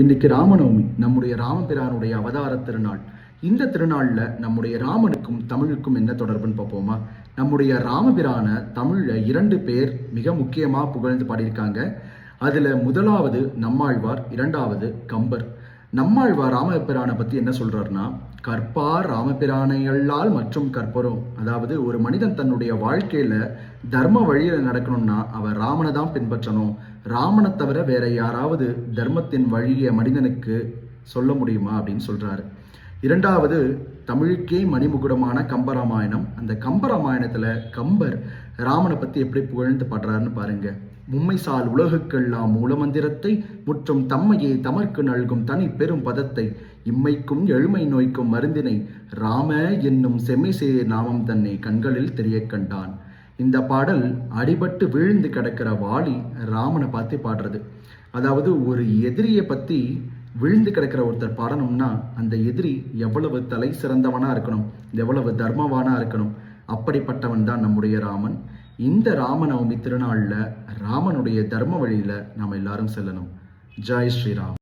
இன்னைக்கு ராமநவமி நம்முடைய ராமபிரானுடைய அவதார திருநாள். இந்த திருநாளில் நம்முடைய ராமனுக்கும் தமிழுக்கும் என்ன தொடர்புன்னு பார்ப்போமா? நம்முடைய ராமபிரான தமிழில் இரண்டு பேர் மிக முக்கியமாக புகழ்ந்து பாடியிருக்காங்க. அதில் முதலாவது நம்மாழ்வார் இரண்டாவது கம்பர். நம்மாழ்வார் ராமபிரானை பற்றி என்ன சொல்கிறாருன்னா கற்பார் ராமபிரானையல்லால் மற்றும் கற்பரும் அதாவது ஒரு மனிதன் தன்னுடைய வாழ்க்கையில தர்ம வழியில நடக்கணும்னா அவர் ராமனை தான் பின்பற்றணும். ராமனை தவிர வேற யாராவது தர்மத்தின் வழியை மனிதனுக்கு சொல்ல முடியுமா அப்படின்னு சொல்றாரு. இரண்டாவது தமிழுக்கே மணிமுகுடமான கம்பராமாயணம். அந்த கம்பராமாயணத்தில் கம்பர் ராமனை பற்றி எப்படி புகழ்ந்து பாடுறாருன்னு பாருங்க. மும்மைசால் உலகுக்கெல்லாம் மூலமந்திரத்தை முற்றும் தம்மையே தமர்க்கு நல்கும் தனி பெரும் பதத்தை இம்மைக்கும் எழுமை நோய்க்கும் மருந்தினை ராம என்னும் செம்மைசே நாமம் தன்னை கண்களில் தெரிய கண்டான். இந்த பாடல் அடிபட்டு விழுந்து கிடக்கிற வாலி ராமனை பார்த்து பாடுறது. அதாவது ஒரு எதிரியை பற்றி விழுந்து கிடக்கிற ஒருத்தர் பாடணும்னா அந்த எதிரி எவ்வளவு தலை சிறந்தவனாக இருக்கணும் எவ்வளவு தர்மவானாக இருக்கணும். அப்படிப்பட்டவன் தான் நம்முடைய ராமன். இந்த ராமநவமி திருநாளில் ராமனுடைய தர்ம வழியில் நாம் எல்லாரும் செல்லணும். ஜெய் ஸ்ரீராம்.